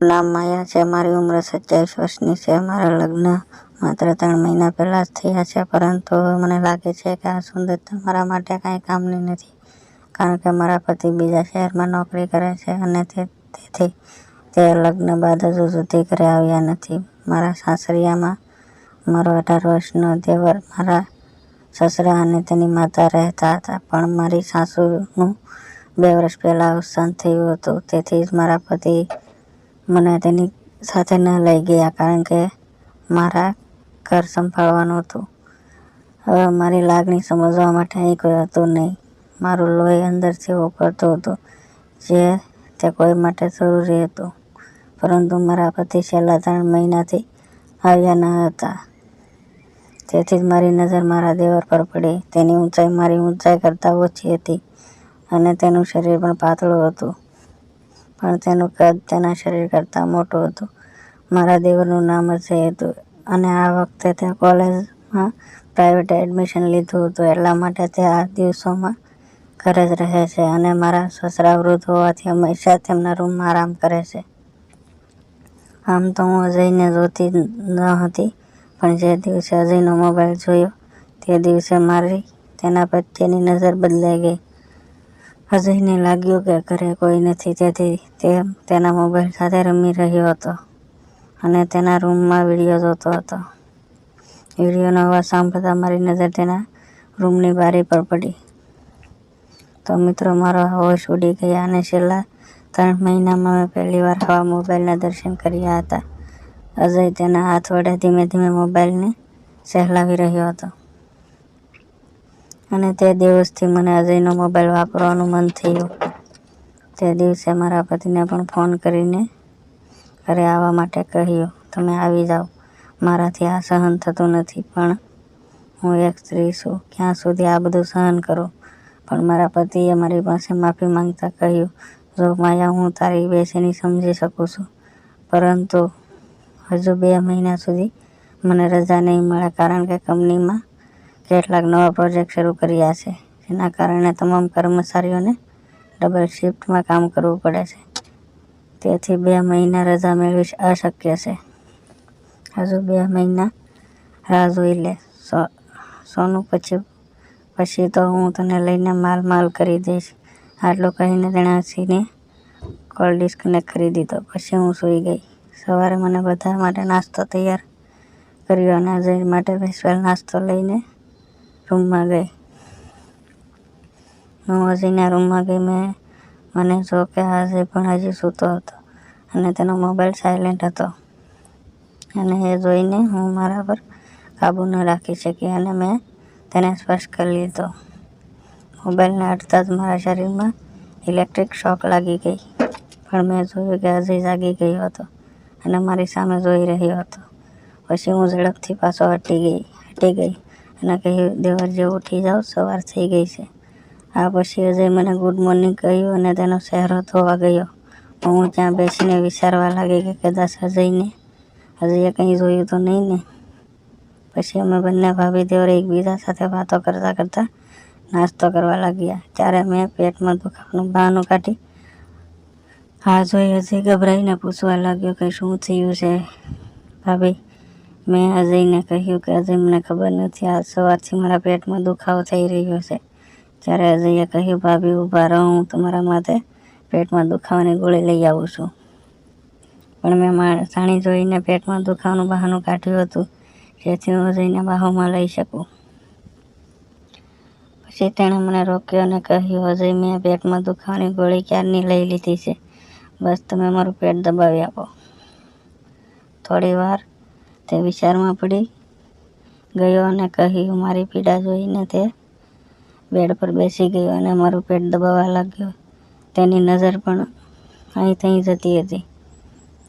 નામ માયા છે, મારી ઉંમર સત્યાવીસ વર્ષની છે, મારા લગ્ન માત્ર ત્રણ મહિના પહેલાં જ થયા છે, પરંતુ મને લાગે છે કે આ સુંદરતા મારા માટે કાંઈ કામની નથી, કારણ કે મારા પતિ બીજા શહેરમાં નોકરી કરે છે અને તેથી તે લગ્ન બાદ હજુ સુધી ઘરે આવ્યા નથી. મારા સાસરિયામાં મારો અઢાર વર્ષનો દેવર મારા સસરા અને તેની માતા રહેતા હતા, પણ મારી સાસુનું બે વર્ષ પહેલાં અવસાન થયું હતું, તેથી જ મારા પતિ મને તેની સાથે ન લઈ ગયા કારણ કે મારા ઘર સંભાળવાનું હતું. હવે મારી લાગણી સમજવા માટે અહીં કોઈ હતું નહીં. મારું લોહી અંદરથી ઉકળતું હતું, જે તે કોઈ માટે જરૂરી હતું. પરંતુ મારા પતિ છેલ્લા ત્રણ મહિનાથી આવ્યા ન હતા. તેથી જ મારી નજર મારા દેવર પર પડી. તેની ઊંચાઈ મારી ઊંચાઈ કરતાં ઓછી હતી અને તેનું શરીર પણ પાતળું હતું. પણ તેનું કદ તેના શરીર કરતાં મોટું હતું. મારા દેવરનું નામ અજય હતું. અને આ વખતે તે કોલેજમાં પ્રાઇવેટ એડમિશન લીધું હતું. એટલા માટે તે આ દિવસોમાં ઘરે જ રહે છે અને મારા સસરા વૃદ્ધ હોવાથી હંમેશા તેમના રૂમમાં આરામ કરે છે. આમ તો હું અજયને જોતી ન હતી, પણ જે દિવસે અજયનો મોબાઈલ જોયો, તે દિવસે મારી તેના પ્રત્યેની નજર બદલાઈ ગઈ. અજયને લાગ્યું કે ઘરે કોઈ નથી, તેથી તે તેના મોબાઈલ સાથે રમી રહ્યો હતો અને તેના રૂમમાં વીડિયો જોતો હતો. વિડીયોનો અવાજ સાંભળતા મારી નજર તેના રૂમની બારી પર પડી. તો મિત્રો, મારો હોશ ઉડી ગયા અને છેલ્લા ત્રણ મહિનામાં મેં પહેલીવાર આવા મોબાઈલના દર્શન કર્યા હતા. અજય તેના હાથ વડે ધીમે ધીમે મોબાઈલને સહેલાવી રહ્યો હતો. અને તે દિવસથી મને અજયનો મોબાઈલ વાપરવાનું મન થયું. તે દિવસે મારા પતિને પણ ફોન કરીને ઘરે આવવા માટે કહ્યું, તમે આવી જાઓ. મારાથી આ સહન થતું નથી, પણ હું એક સ્ત્રી છું. ક્યાં સુધી આ બધું સહન કરું? પણ મારા પતિએ મારી પાસે માફી માંગતા કહ્યું, જો માયા, હું તારી બેચેની સમજી શકું છું. પરંતુ હજુ બે મહિના સુધી મને રજા નહીં મળે, કારણ કે કંપનીમાં કેટલાક નવા પ્રોજેક્ટ શરૂ કર્યા છે. જેના કારણે તમામ કર્મચારીઓને ડબલ શિફ્ટમાં કામ કરવું પડે છે. તેથી બે મહિના રજા મેળવી અશક્ય છે. હજુ બે મહિના રાહ જોઈ લે. સોનું પછી પછી તો હું તને લઈને માલ માલ કરી દઈશ. આટલું કહીને તેણે હસીને કોલ ડિસ્કનેક્ટ કરી દીધો. પછી હું સૂઈ ગઈ. સવારે મને બધા માટે નાસ્તો તૈયાર કર્યો અને અજય માટે સ્પેશિયલ નાસ્તો લઈને રૂમમાં ગઈ. હું હજીના રૂમમાં ગઈ. મેં મને જો કે અજય પણ હજી સૂતો હતો અને તેનો મોબાઈલ સાયલેન્ટ હતો. અને એ જોઈને હું મારા પર કાબૂ ન રાખી શકી અને મેં તેને સ્પર્શ કરી લીધો. મોબાઈલને અડતા જ મારા શરીરમાં ઇલેક્ટ્રિક શોક લાગી ગઈ. પણ મેં જોયું કે હજી જાગી ગયો હતો અને મારી સામે જોઈ રહ્યો હતો. પછી હું ઝડપથી પાછો હટી ગઈ હટી ગઈ. અને કહ્યું દેવરજી ઉઠી જાઓ, સવાર થઈ ગઈ છે. આ પછી અજય મને ગુડ મોર્નિંગ કહ્યું અને તેનો ચહેરો ધોવા ગયો. હું ત્યાં બેસીને વિચારવા લાગી કે કદાચ અજયને, અજયે કંઈ જોયું તો નહીં ને? પછી અમે બંને ભાભી દેવરે એકબીજા સાથે વાતો કરતાં કરતાં નાસ્તો કરવા લાગ્યા. ત્યારે મેં પેટમાં દુખાવાનું બહાનું કાઢી હા જોઈ અજય ગભરાઈને પૂછવા લાગ્યો કે શું થયું છે, ભાભી? મેં અજયને કહ્યું કે અજય મને ખબર નથી આજ સવારથી મારા પેટમાં દુખાવો થઈ રહ્યો છે. ત્યારે અજયે કહ્યું, ભાભી, ઊભા રહો, હું તમારા માટે પેટમાં દુખાવાની ગોળી લઈ આવું છું. પણ મેં માણસાણી જોઈને પેટમાં દુખાવાનું બહાનું કાઢ્યું હતું, જેથી હું અજયને બાહુમાં લઈ શકું. પછી તેણે મને રોક્યો અને કહ્યું અજય મેં પેટમાં દુખાવાની ગોળી ક્યારની લઈ લીધી છે? બસ તમે મારું પેટ દબાવી આપો. થોડી વાર તે વિચારમાં પડી ગયો અને કહ્યું, મારી પીડા જોઈને તે બેડ પર બેસી ગયો અને મારું પેટ દબાવવા લાગ્યો. તેની નજર પણ અહીં ત્યાં જતી હતી.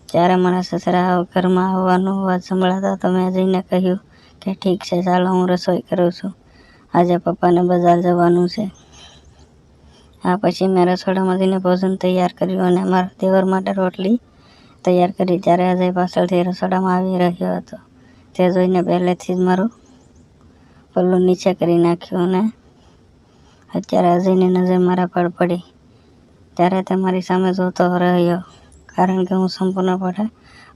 જ્યારે મારા સસરા ઘરમાં આવવાનો અવાજ સંભળાતા તો મેં જઈને કહ્યું કે ઠીક છે, ચાલો હું રસોઈ કરું છું. આજે પપ્પાને બજાર જવાનું છે. આ પછી મેં રસોડામાં જઈને ભોજન તૈયાર કર્યું અને મારા દેવર માટે રોટલી તૈયાર કરી ત્યારે અજય પાછળથી રસોડામાં આવી રહ્યો હતો. તે જોઈને પહેલેથી જ મારું પલ્લું નીચે કરી નાખ્યું અને અત્યારે અજયની નજર મારા પર પડી. ત્યારે તે મારી સામે જોતો રહ્યો, કારણ કે હું સંપૂર્ણપણે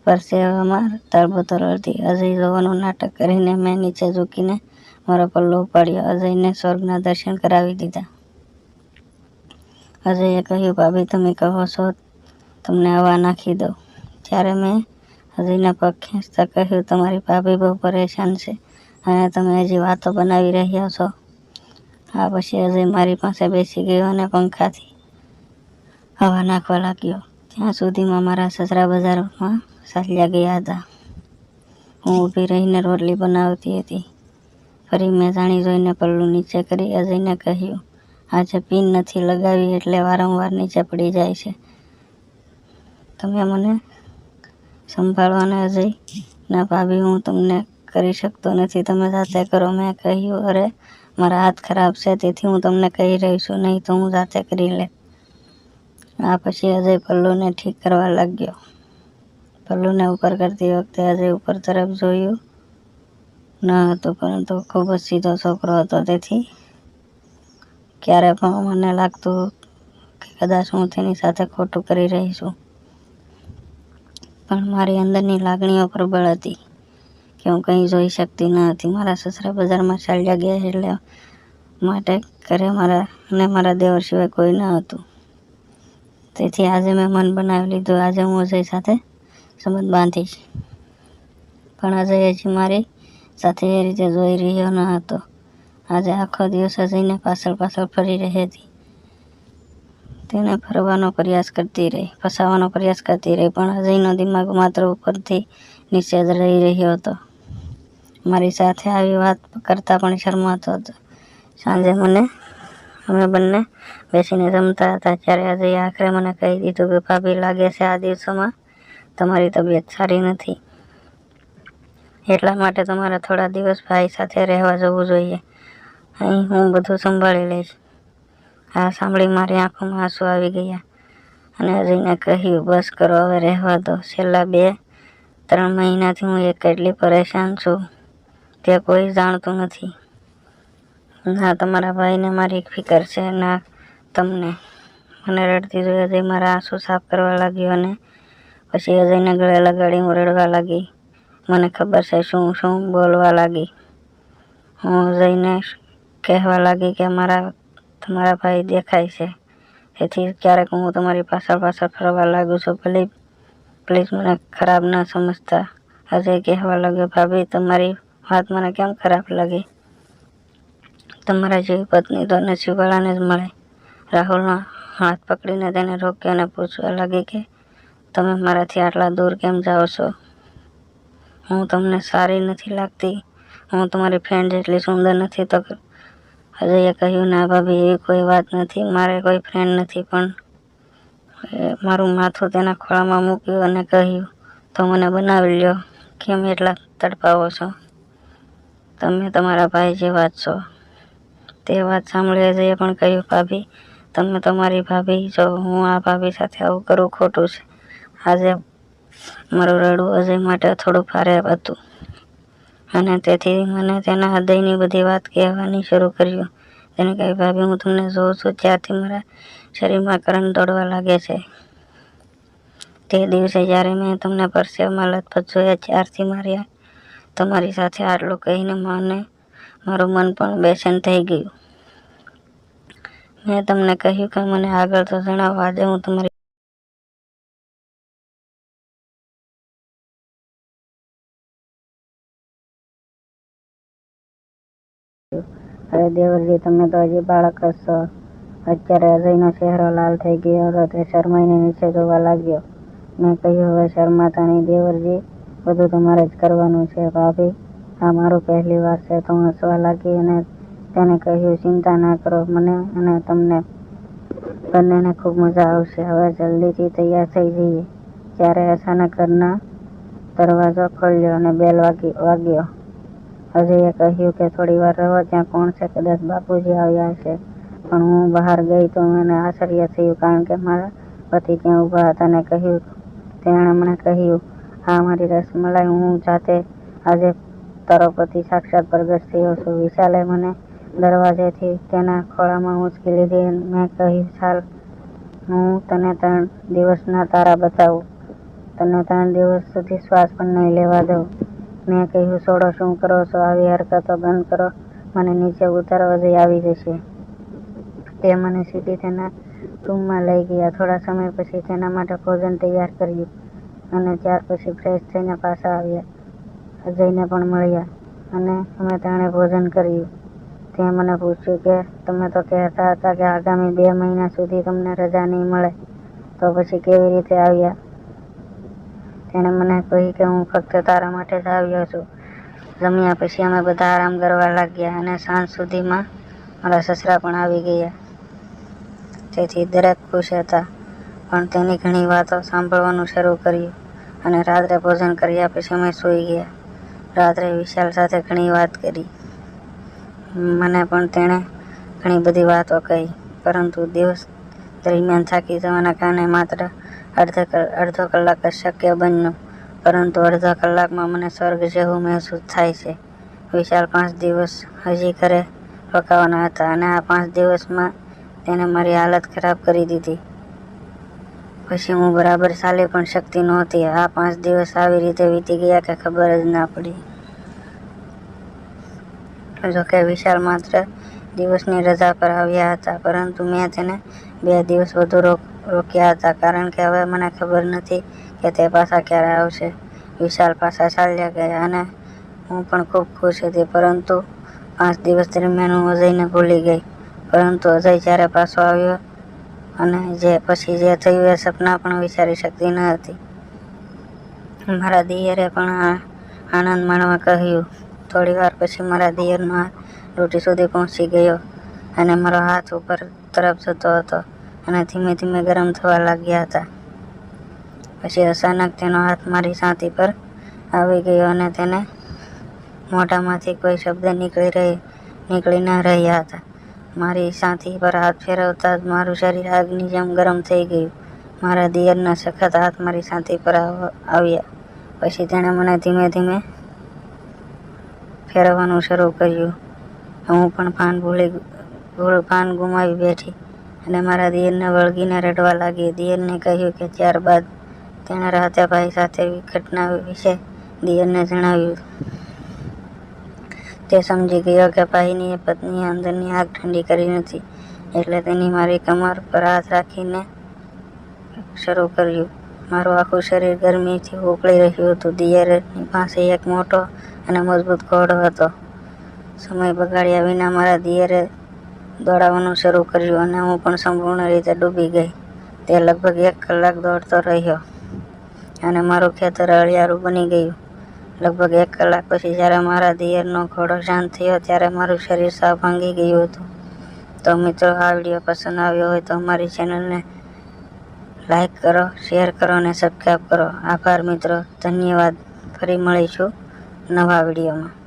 પરસેવામાં તરબતર હતી. અજય જોવાનું નાટક કરીને મેં નીચે ઝૂકીને મારો પલ્લો ઉપાડ્યો. અજયને સ્વર્ગના દર્શન કરાવી દીધા. અજયે કહ્યું, ભાભી, તમે કહો છો, તમને હવા નાખી દઉં. ત્યારે મેં હજીના પગ ખેંચતા કહ્યું, તમારી ભાભી બહુ પરેશાન છે અને તમે હજી વાતો બનાવી રહ્યા છો. આ પછી અજય મારી પાસે બેસી ગયો અને પંખાથી હવા નાખવા લાગ્યો. ત્યાં સુધીમાં મારા સસરા બજારમાં ચાલ્યા ગયા હતા. હું ઊભી રહીને રોટલી બનાવતી હતી. ફરી મેં જાણી જોઈને પલ્લું નીચે કરી અજયને કહ્યું, આજે પિન નથી લગાવી એટલે વારંવાર નીચે પડી જાય છે. તમે મને સંભાળો અને અજય ના ભાભી, હું તમને કરી શકતો નથી. તમે જાતે કરો. મેં કહ્યું, અરે, મારા હાથ ખરાબ છે, તેથી હું તમને કહી રહી છું. નહીં તો હું જાતે કરી લે. આ પછી અજય પલ્લુને ઠીક કરવા લાગ્યો. પલ્લુને ઉપર કરતી વખતે અજય ઉપર તરફ જોયું. ન હતું, પરંતુ ખૂબ જ સીધો છોકરો હતો. તેથી ક્યારે પણ મને લાગતું કે કદાચ હું તેની સાથે ખોટું કરી રહી છું. પણ મારી અંદરની લાગણીઓ પ્રબળ હતી કે હું કંઈ જોઈ શકતી ન હતી. મારા સસરા બજારમાં ચાલ્યા ગયા એટલે માટે ઘરે મારા અને મારા દેવર સિવાય કોઈ ન હતું. તેથી આજે મેં મન બનાવી લીધું. આજે હું અજય સાથે સંબંધ બાંધીશ. પણ અજય હજી મારી સાથે એ રીતે જોઈ રહ્યો ન હતો. આજે આખો દિવસ અજયને પાછળ પાછળ ફરી રહી હતી. તેને ફરવાનો પ્રયાસ કરતી રહી, ફસાવાનો પ્રયાસ કરતી રહી, પણ અજયનો દિમાગ માત્ર ઉપરથી નીચે જ રહી રહ્યો હતો. મારી સાથે આવી વાત કરતાં પણ શરમાતો હતો. સાંજે મને, અમે બંને બેસીને જમતા હતા ત્યારે અજયે આખરે મને કહી દીધું કે, ભાભી, લાગે છે આ દિવસોમાં તમારી તબિયત સારી નથી. એટલા માટે તમારે થોડા દિવસ ભાઈ સાથે રહેવા જવું જોઈએ. અહીં હું બધું સંભાળી લઈશ. આ સાંભળી, મારી આંખોમાં આંસુ આવી ગયા. અને હરીને કહ્યું, બસ કરો, હવે રહેવા દો. છેલ્લા બે, ત્રણ મહિનાથી હું એક કેટલી પરેશાન છું. તે કોઈ જાણતું નથી. ના, તમારા ભાઈને મારી ફિકર છે. ના, તમને. મને રડતી જોઈ અજય મારા આંસુ સાફ કરવા લાગ્યો અને પછી અજયને ગળે લગાડી હું રડવા લાગી. મને ખબર છે શું શું બોલવા લાગી. હું અજયને કહેવા લાગી કે મારા તમારા ભાઈ દેખાય છે. તેથી ક્યારેક હું તમારી પાછળ પાછળ ફરવા લાગુ છું, ભલે પ્લીઝ મને ખરાબ ન સમજતા. અજય કહેવા લાગ્યો, ભાભી, તમારી વાત મને કેમ ખરાબ લાગી? તમારા જેવી પત્ની તો નસીબવાળાને જ મળે. રાહુલનો હાથ પકડીને તેને રોક્યો અને પૂછવા લાગી કે, તમે મારાથી આટલા દૂર કેમ જાઓ છો? હું તમને સારી નથી લાગતી. હું તમારી ફ્રેન્ડ જેટલી સુંદર નથી તો અજયે કહ્યું, ના ભાભી, એવી કોઈ વાત નથી, મારે કોઈ ફ્રેન્ડ નથી. પણ મારું માથું તેના ખોળામાં મૂક્યું અને કહ્યું, તો મને બનાવી લ્યો. કેમ એટલા તડપાવો છો? તમે તમારા ભાઈ જેવા જ છો. તે વાત સાંભળી અજયે પણ કહ્યું, ભાભી, તમે તમારી ભાભી, જો હું આ ભાભી સાથે આવું કરું ખોટું છે. આજે મારું રડવું અજય માટે થોડું ભારે હતું. અને તેથી મને તેના હૃદયની બધી વાત કહેવાની શરૂ કર્યું. તેને કહ્યું, ભાભી, હું તમને જોઉં છું ત્યારથી મારા શરીરમાં કરંટ દોડવા લાગે છે. તે દિવસે જ્યારે મેં તમને પરસેવમાં લથપથ જોયા, ત્યારથી મારી તમારી સાથે આટલું કહીને મને મારું મન પણ બેચેન થઈ ગયું. મેં તમને કહ્યું કે મને આગળ તો જણાવો આજે હું તમારી દેવરજી, તમે તો હજી બાળક છો અત્યારે અજયનો ચહેરો લાલ થઈ ગયો હતો, તે શરમાઈને નીચે જોવા લાગ્યો. મેં કહ્યું, હવે શરમાતા નહીં દેવરજી, બધું તમારે જ કરવાનું છે, ભાભી. આ મારું પહેલી વાર છે. તો હસવા લાગી અને તેને કહ્યું, ચિંતા ના કરો મને અને તમને બંનેને ખૂબ મજા આવશે. હવે જલ્દીથી તૈયાર થઈ જઈએ. ત્યારે અચાનક ઘરના દરવાજો ખોલ્યો અને બેલ વાગી, વાગ્યો. અજયે કહ્યું કે થોડી વાર રહો, ત્યાં કોણ છે? કદાચ બાપુજી આવ્યા હશે. પણ હું બહાર ગઈ તો મને આશ્ચર્ય થયું, કારણ કે મારા પતિ ત્યાં ઊભા હતા અને કહ્યું, તેણે મને કહ્યું, હા, મારી રસમલાઈ, હું જાતે આજે તારો પતિ સાક્ષાત પ્રગટ થયો છું. વિશાલે મને દરવાજેથી તેના ખોળામાં મુશ્કેલી લીધી મેં કહ્યું, ચાલ, હું તને ત્રણ દિવસના તારા બતાવું. તને ત્રણ દિવસ સુધી શ્વાસ પણ નહીં લેવા દઉં. મેં કહ્યું છોડો શું કરો છો? આવી હરકતો બંધ કરો. મને નીચે ઉતારવા જઈ આવી જશે. તે મને સીધી તેના રૂમમાં લઈ ગયા. થોડા સમય પછી તેના માટે ભોજન તૈયાર કર્યું અને ત્યાર પછી ફ્રેશ થઈને પાછા આવ્યા. અજયને પણ મળ્યા અને અમે ત્રણે ભોજન કર્યું. તે મને પૂછ્યું કે, તમે તો કહેતા હતા કે આગામી બે મહિના સુધી તમને રજા નહીં મળે, તો પછી કેવી રીતે આવ્યા? તેણે મને કહ્યું કે હું ફક્ત તારા માટે જ આવ્યો છું. જમ્યા પછી અમે બધા આરામ કરવા લાગ્યા અને સાંજ સુધીમાં મારા સસરા પણ આવી ગયા. તેથી દરેક ખુશ હતા, પણ તેની ઘણી વાતો સાંભળવાનું શરૂ કર્યું અને રાત્રે ભોજન કર્યા પછી અમે સૂઈ ગયા. રાત્રે વિશાલ સાથે ઘણી વાત કરી. મને પણ તેણે ઘણી બધી વાતો કહી, પરંતુ દિવસ દરમિયાન થાકી જવાના કારણે માત્ર અડધો અડધો કલાક જ શક્ય બન્યું, પરંતુ અડધા કલાકમાં મને સ્વર્ગ જેવું મહેસૂસ થાય છે. વિશાલ પાંચ દિવસ હજી ઘરે રોકાવાના હતા અને આ પાંચ દિવસમાં તેને મારી હાલત ખરાબ કરી દીધી. પછી હું બરાબર ચાલી પણ શકતી નહોતી. આ પાંચ દિવસ આવી રીતે વીતી ગયા કે ખબર જ ના પડી. જોકે વિશાલ માત્ર દિવસની રજા પર આવ્યા હતા, પરંતુ મેં તેને બે દિવસ વધુ રોક રોક્યા હતા કારણ કે હવે મને ખબર નથી કે તે પાછા ક્યારે આવશે. વિશાલ પાછા ચાલ્યા ગયા અને હું પણ ખૂબ ખુશ હતી, પરંતુ પાંચ દિવસ દરમિયાન હું અજયને ભૂલી ગઈ. પરંતુ અજય જ્યારે પાછો આવ્યો અને જે પછી જે થયું એ સપના પણ વિચારી શકતી ન હતી. મારા દિયરે પણ આનંદ માણવા કહ્યું. થોડી વાર પછી મારા દિયરનો હાથ રોટી સુધી પહોંચી ગયો અને મારો હાથ ઉપર તરફ જતો હતો. અને ધીમે ધીમે ગરમ થવા લાગ્યા હતા. પછી અચાનક તેનો હાથ મારી છાતી પર આવી ગયો અને તેને મોઢામાંથી કોઈ શબ્દ નીકળી રહી, નીકળી ન રહ્યા હતા. મારી છાતી પર હાથ ફેરવતા જ મારું શરીર આગની જેમ ગરમ થઈ ગયું. મારા દિયરના સખત હાથ મારી છાતી પર આવ- આવ્યા. પછી તેણે મને ધીમે ધીમે ફેરવવાનું શરૂ કર્યું. હું પણ પાન ભૂલી, ભૂલ પાન ગુમાવી બેઠી. અને મારા દિયરને વળગીને રડવા લાગી. દિયરને કહ્યું કે ત્યારબાદ તેણે રાજાભાઈ સાથે ઘટના વિશે દિયરને જણાવ્યું. તે સમજી ગયો કે ભાઈની પત્નીએ અંદરની આગ ઠંડી કરી નથી, એટલે તેની મારી કમર પર હાથ રાખીને શરૂ કર્યું. મારું આખું શરીર ગરમીથી ઉકળી રહ્યું હતું. દિયરની પાસે એક મોટો અને મજબૂત ઘોડો હતો. સમય બગાડ્યા વિના મારા દિયરે દોડાવવાનું શરૂ કર્યું અને હું પણ સંપૂર્ણ રીતે ડૂબી ગઈ. તે લગભગ એક કલાક દોડતો રહ્યો અને મારું ખેતર હળિયાળું બની ગયું. લગભગ એક કલાક પછી જ્યારે મારા દિયરનો ઘોડો શાંત થયો ત્યારે મારું શરીર સાવ ભાંગી ગયું હતું. તો મિત્રો, આ વીડિયો પસંદ આવ્યો હોય તો અમારી ચેનલને લાઈક કરો, શેર કરો અને સબસ્ક્રાઈબ કરો. આભાર મિત્રો. ધન્યવાદ. ફરી મળીશું નવા વિડીયોમાં.